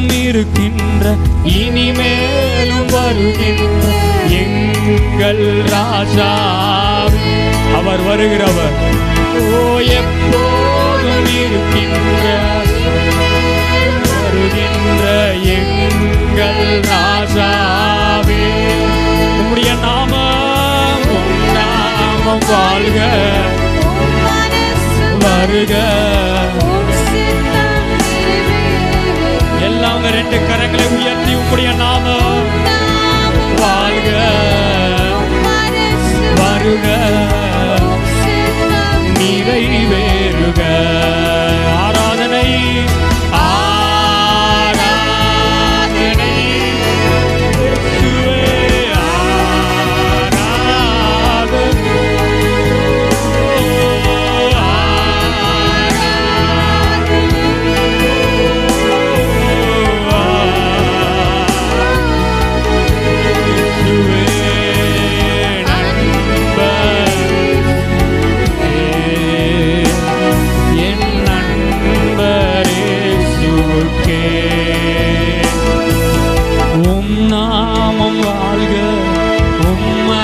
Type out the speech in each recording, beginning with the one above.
இருக்கின்ற இனிமேலும் வருகின்ற எங்கள் ராஜா. அவர் வருகிறவர். ஓ எப்போதும் இருக்கின்ற வருகின்ற எங்கள் ராஜாவே. உம்முடைய நாமம் நாமம் வாழ்க. வருக.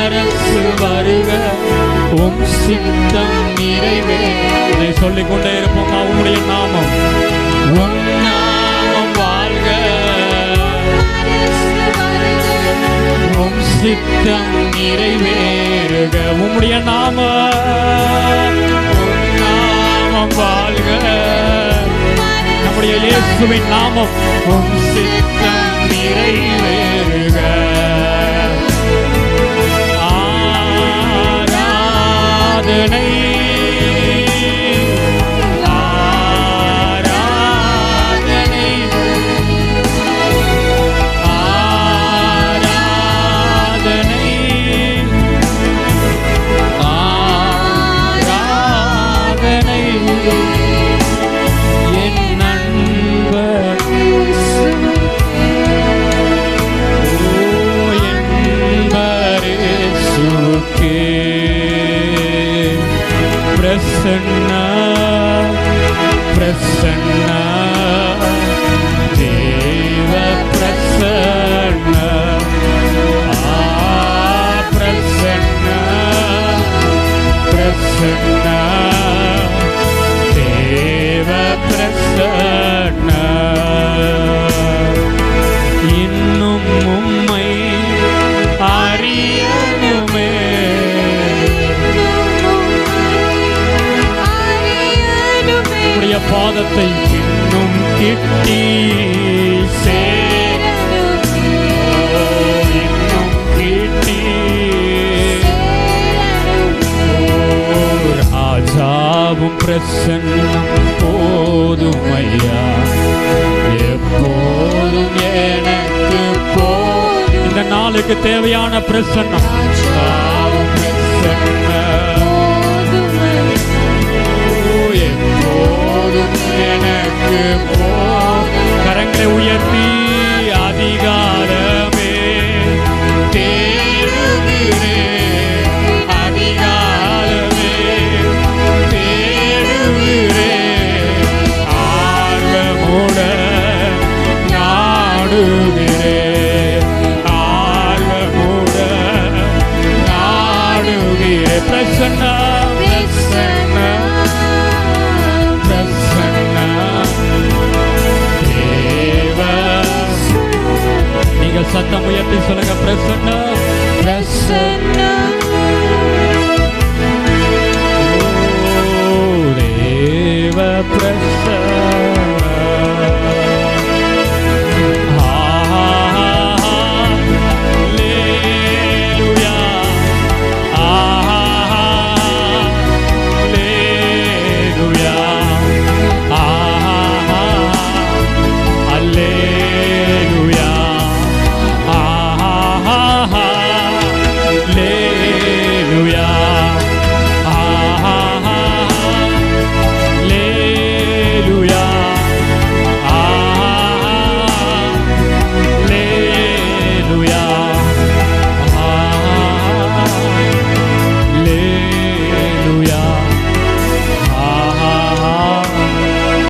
அரசு வருக. உம் சித்தம் நிறைவே. இதை சொல்லிக் கொண்டே இருப்போம் அவனுடைய நாமம். உன் நாமம் வாழ்க. உம் சித்தம் நிறைவேறுக. உம்முடைய நாமம் நாமம் வாழ்க. நம்முடைய இயேசுவின் நாமம். உம் சித்தம் நிறைவே. ஆராதனை பிரசன்ன பாதத்தை இன்னும் கிட்டி இன்னும் கிட்டி ராஜாவும் பிரசன்னம் போதும் ஐயா எப்போதும் எனக்கு போ இந்த நாளுக்கு தேவையான பிரசன்னம். பிரசன்ன ಮಾಡುವೆ